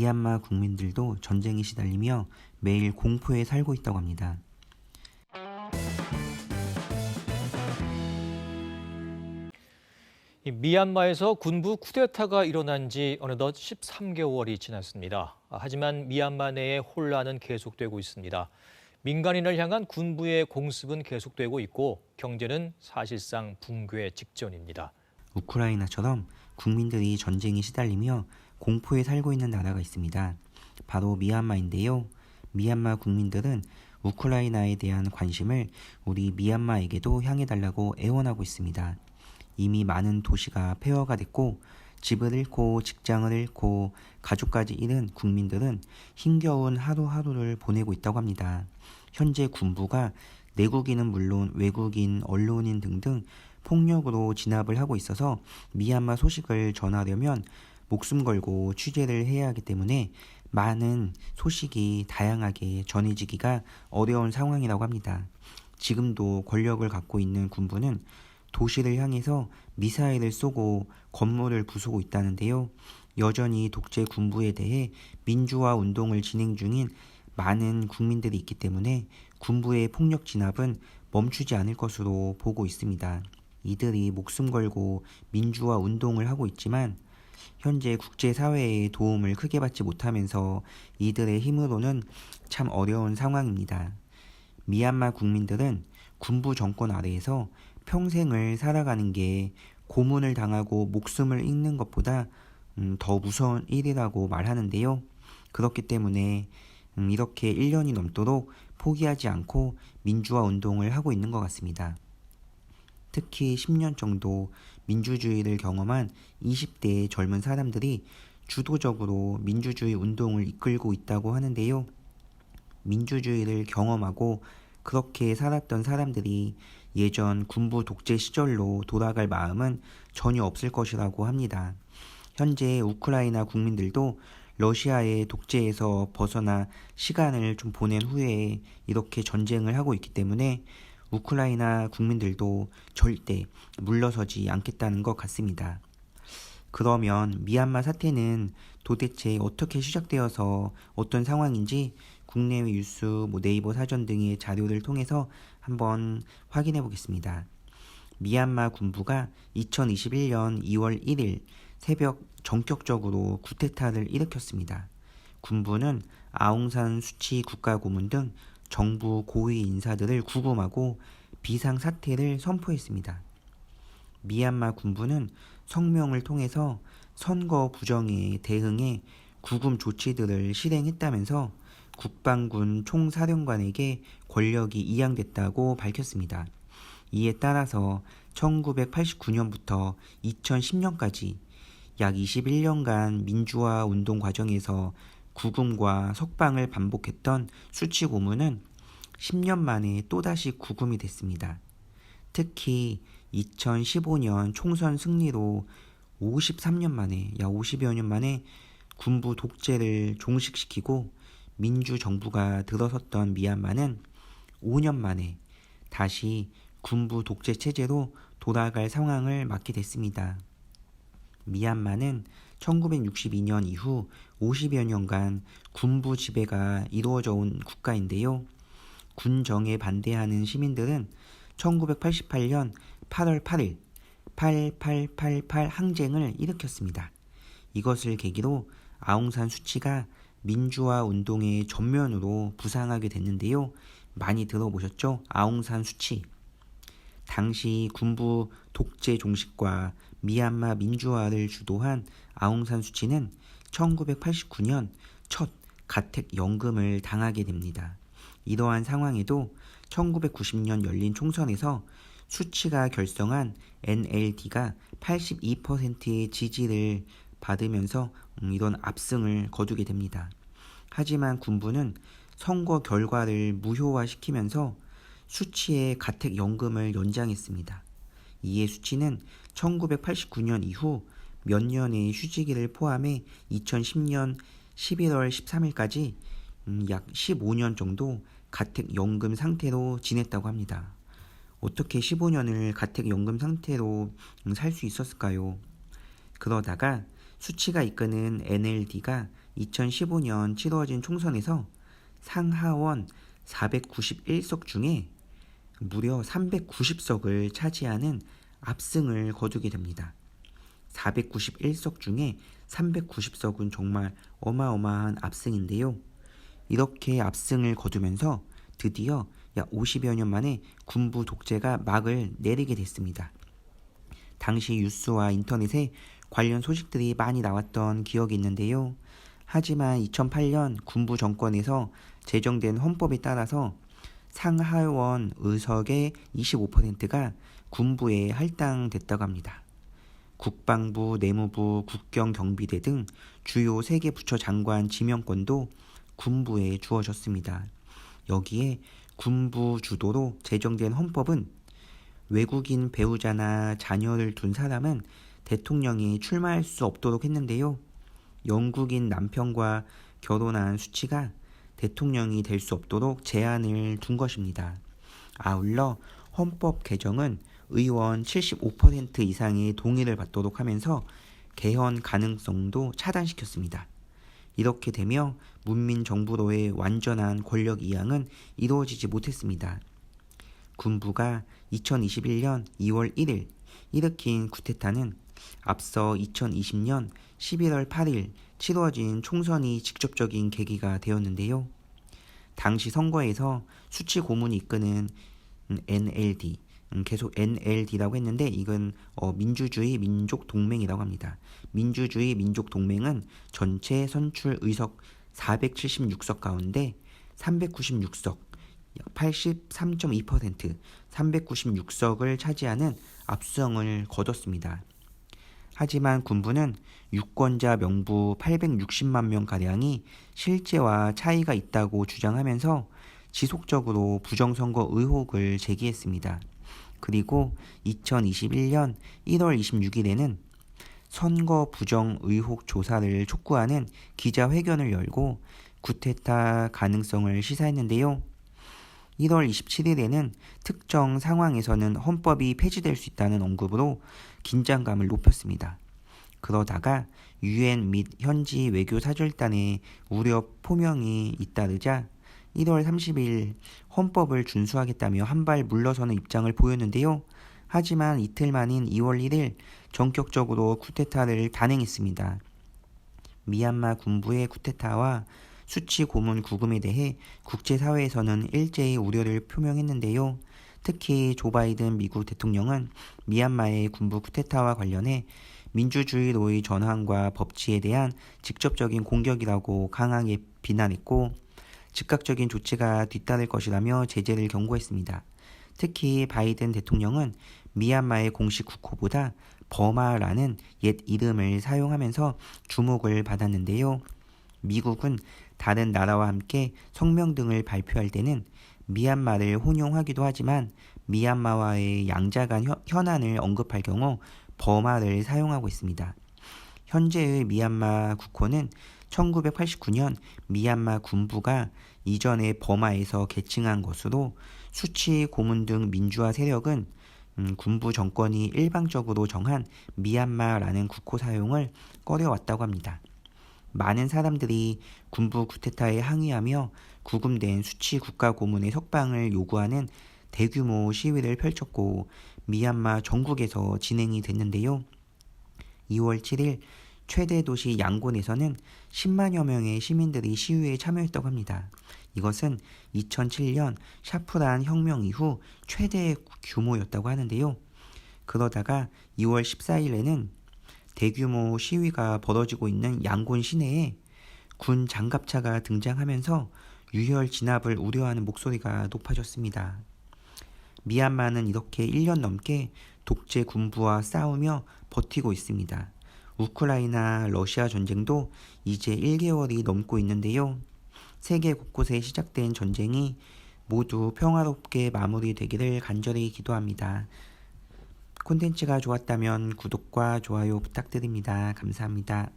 미얀마 국민들도 전쟁에 시달리며 매일 공포에 살고 있다고 합니다. 이 미얀마에서 군부 쿠데타가 일어난 지 어느덧 13개월이 지났습니다. 아, 하지만 미얀마 내의 혼란은 계속되고 있습니다. 민간인을 향한 군부의 공습은 계속되고 있고 경제는 사실상 붕괴 직전입니다. 우크라이나처럼 국민들이 전쟁에 시달리며 공포에 살고 있는 나라가 있습니다. 바로 미얀마인데요. 미얀마 국민들은 우크라이나에 대한 관심을 우리 미얀마에게도 향해달라고 애원하고 있습니다. 이미 많은 도시가 폐허가 됐고 집을 잃고 직장을 잃고 가족까지 잃은 국민들은 힘겨운 하루하루를 보내고 있다고 합니다. 현재 군부가 내국인은 물론 외국인, 언론인 등등 폭력으로 진압을 하고 있어서 미얀마 소식을 전하려면 목숨 걸고 취재를 해야 하기 때문에 많은 소식이 다양하게 전해지기가 어려운 상황이라고 합니다. 지금도 권력을 갖고 있는 군부는 도시를 향해서 미사일을 쏘고 건물을 부수고 있다는데요. 여전히 독재 군부에 대해 민주화 운동을 진행 중인 많은 국민들이 있기 때문에 군부의 폭력 진압은 멈추지 않을 것으로 보고 있습니다. 이들이 목숨 걸고 민주화 운동을 하고 있지만 현재 국제사회의 도움을 크게 받지 못하면서 이들의 힘으로는 참 어려운 상황입니다. 미얀마 국민들은 군부 정권 아래에서 평생을 살아가는 게 고문을 당하고 목숨을 잃는 것보다 음, 더 무서운 일이라고 말하는데요. 그렇기 때문에 음, 이렇게 1년이 넘도록 포기하지 않고 민주화 운동을 하고 있는 것 같습니다. 특히 10년 정도 민주주의를 경험한 20대의 젊은 사람들이 주도적으로 민주주의 운동을 이끌고 있다고 하는데요. 민주주의를 경험하고 그렇게 살았던 사람들이 예전 군부 독재 시절로 돌아갈 마음은 전혀 없을 것이라고 합니다. 현재 우크라이나 국민들도 러시아의 독재에서 벗어나 시간을 좀 보낸 후에 이렇게 전쟁을 하고 있기 때문에 우크라이나 국민들도 절대 물러서지 않겠다는 것 같습니다. 그러면 미얀마 사태는 도대체 어떻게 시작되어서 어떤 상황인지 국내외 뉴스, 뭐 네이버 사전 등의 자료를 통해서 한번 확인해 보겠습니다. 미얀마 군부가 2021년 2월 1일 새벽 전격적으로 쿠데타를 일으켰습니다. 군부는 아웅산 수치 국가고문 등 정부 고위 인사들을 구금하고 비상 사태를 선포했습니다. 미얀마 군부는 성명을 통해서 선거 부정에 대응해 구금 조치들을 실행했다면서 국방군 총사령관에게 권력이 이양됐다고 밝혔습니다. 이에 따라서 1989년부터 2010년까지 약 21년간 민주화 운동 과정에서 구금과 석방을 반복했던 수치 고문은 10년 만에 또다시 구금이 됐습니다. 특히 2015년 총선 승리로 53년 만에, 약 50여 년 만에 군부 독재를 종식시키고 민주정부가 들어섰던 미얀마는 5년 만에 다시 군부 독재 체제로 돌아갈 상황을 맞게 됐습니다. 미얀마는 1962년 이후 50여 년간 군부 지배가 이루어져 온 국가인데요. 군정에 반대하는 시민들은 1988년 8월 8일 8888 항쟁을 일으켰습니다. 이것을 계기로 아웅산 수치가 민주화 운동의 전면으로 부상하게 됐는데요. 많이 들어보셨죠? 아웅산 수치. 당시 군부 독재 종식과 미얀마 민주화를 주도한 아웅산 수치는 1989년 첫 가택 연금을 당하게 됩니다. 이러한 상황에도 1990년 열린 총선에서 수치가 결성한 NLD가 82%의 지지를 받으면서 음, 이런 압승을 거두게 됩니다. 하지만 군부는 선거 결과를 무효화시키면서 수치의 가택연금을 연장했습니다. 이에 수치는 1989년 이후 몇 년의 휴지기를 포함해 2010년 11월 13일까지 음, 약 15년 정도 가택연금 상태로 지냈다고 합니다. 어떻게 15년을 가택연금 상태로 음, 살수 있었을까요? 그러다가 수치가 이끄는 NLD가 2015년 치러진 총선에서 상하원 491석 중에 무려 390석을 차지하는 압승을 거두게 됩니다. 491석 중에 390석은 정말 어마어마한 압승인데요. 이렇게 압승을 거두면서 드디어 약 50여 년 만에 군부 독재가 막을 내리게 됐습니다. 당시 뉴스와 인터넷에 관련 소식들이 많이 나왔던 기억이 있는데요. 하지만 2008년 군부 정권에서 제정된 헌법에 따라서 상하원 의석의 25%가 군부에 할당됐다고 합니다. 국방부, 내무부, 국경경비대 등 주요 3개 부처 장관 지명권도 군부에 주어졌습니다. 여기에 군부 주도로 제정된 헌법은 외국인 배우자나 자녀를 둔 사람은 대통령이 출마할 수 없도록 했는데요. 영국인 남편과 결혼한 수치가 대통령이 될 수 없도록 제한을 둔 것입니다. 아울러 헌법 개정은 의원 75% 이상의 동의를 받도록 하면서 개헌 가능성도 차단시켰습니다. 이렇게 되며 문민 정부로의 완전한 권력 이양은 이루어지지 못했습니다. 군부가 2021년 2월 1일 일으킨 쿠데타는 앞서 2020년 11월 8일 치러진 총선이 직접적인 계기가 되었는데요. 당시 선거에서 수치 고문이 이끄는 NLD, 음, 계속 NLD라고 했는데 이건 어, 민주주의 민족 동맹이라고 합니다. 민주주의 민족 동맹은 전체 선출 의석 476석 가운데 396석, 83.2% 396석을 차지하는 압수성을 거뒀습니다. 하지만 군부는 유권자 명부 860만 명 가량이 실제와 차이가 있다고 주장하면서 지속적으로 부정선거 의혹을 제기했습니다. 그리고 2021년 1월 26일에는 선거 부정 의혹 조사를 촉구하는 기자회견을 열고 구테타 가능성을 시사했는데요. 1월 27일에는 특정 상황에서는 헌법이 폐지될 수 있다는 언급으로 긴장감을 높였습니다. 그러다가 유엔 및 현지 외교 사절단의 우려 포명이 잇따르자 1월 30일 헌법을 준수하겠다며 한발 물러서는 입장을 보였는데요. 하지만 이틀 만인 2월 1일 전격적으로 쿠데타를 단행했습니다. 미얀마 군부의 쿠데타와 수치 고문 구금에 대해 국제사회에서는 일제히 우려를 표명했는데요. 특히 조 바이든 미국 대통령은 미얀마의 군부 쿠데타와 관련해 민주주의로의 전환과 법치에 대한 직접적인 공격이라고 강하게 비난했고 즉각적인 조치가 뒤따를 것이라며 제재를 경고했습니다. 특히 바이든 대통령은 미얀마의 공식 국호보다 버마라는 옛 이름을 사용하면서 주목을 받았는데요. 미국은 다른 나라와 함께 성명 등을 발표할 때는 미얀마를 혼용하기도 하지만 미얀마와의 양자 간 현안을 언급할 경우 버마를 사용하고 있습니다. 현재의 미얀마 국호는 1989년 미얀마 군부가 이전에 버마에서 개칭한 것으로 수치 고문 등 민주화 세력은 음, 군부 정권이 일방적으로 정한 미얀마라는 국호 사용을 꺼려왔다고 합니다. 많은 사람들이 군부 쿠데타에 항의하며 구금된 수치 국가 고문의 석방을 요구하는 대규모 시위를 펼쳤고 미얀마 전국에서 진행이 됐는데요. 2월 7일 최대 도시 양곤에서는 10만여 명의 시민들이 시위에 참여했다고 합니다. 이것은 2007년 샤프란 혁명 이후 최대 규모였다고 하는데요. 그러다가 2월 14일에는 대규모 시위가 벌어지고 있는 양곤 시내에 군 장갑차가 등장하면서 유혈 진압을 우려하는 목소리가 높아졌습니다. 미얀마는 이렇게 1년 넘게 독재 군부와 싸우며 버티고 있습니다. 우크라이나 러시아 전쟁도 이제 1개월이 넘고 있는데요. 세계 곳곳에 시작된 전쟁이 모두 평화롭게 마무리되기를 간절히 기도합니다. 콘텐츠가 좋았다면 구독과 좋아요 부탁드립니다. 감사합니다.